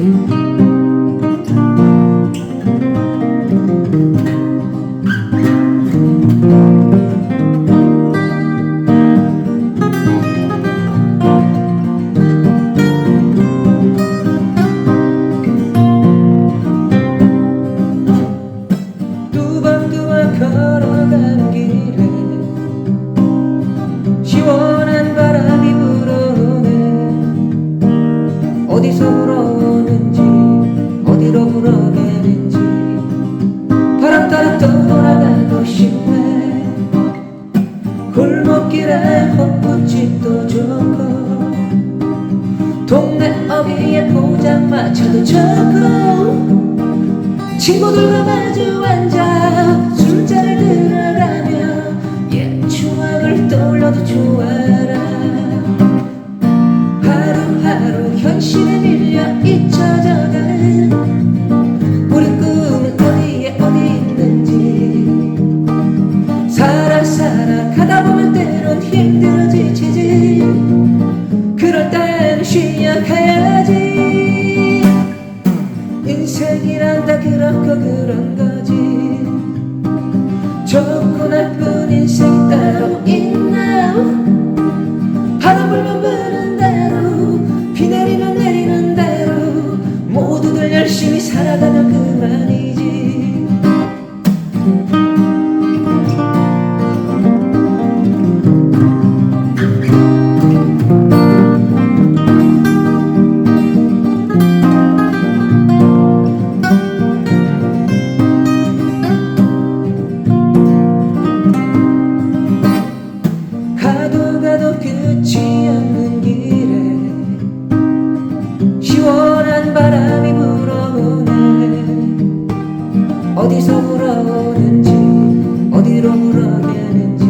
두 돌아가고 싶네 골목길에 헛꽃집도 좋고 동네 어귀에 포장마차도 좋고 친구들과 마주 앉아 술자를 들어가며 옛 추억을 떠올려도 좋아 살아 가다 보면 때론 힘들어 지치지. 그럴 땐 쉬어가야지. 인생이란 다 그렇고 그런 거지 어디서 불어오는지 어디로 불어가는지.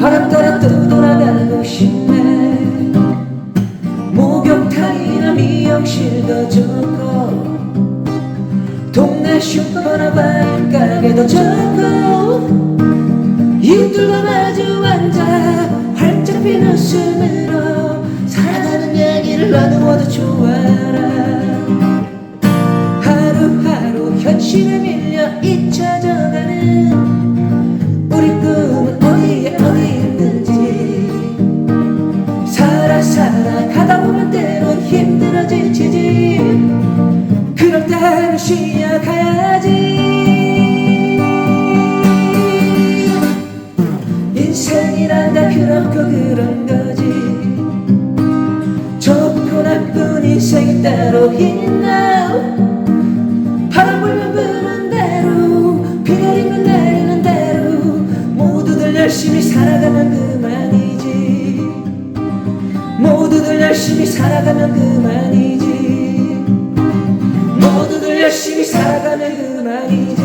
바람 따라 떠돌아가고 싶네 목욕탕이나 미용실도 좋고 동네 슈퍼나 과일 가게도 좋고 이들과 마주 앉아 활짝 핀 웃음으로 살아가는 얘기를 나누어도 좋아라 현실에 밀려 잊혀져가는 우리 꿈은 어디에 어디 있는지. 살아 살아 가다 보면 때론 힘들어 지치지. 그럴 때는 쉬어가야지. 인생이란 다 그렇고 그런 거지. 좋고 나쁜 인생이 따로 있나 살아가면 그만이지. 모두들 열심히 살아가면 그만이지. 모두들 열심히 살아가면 그만이지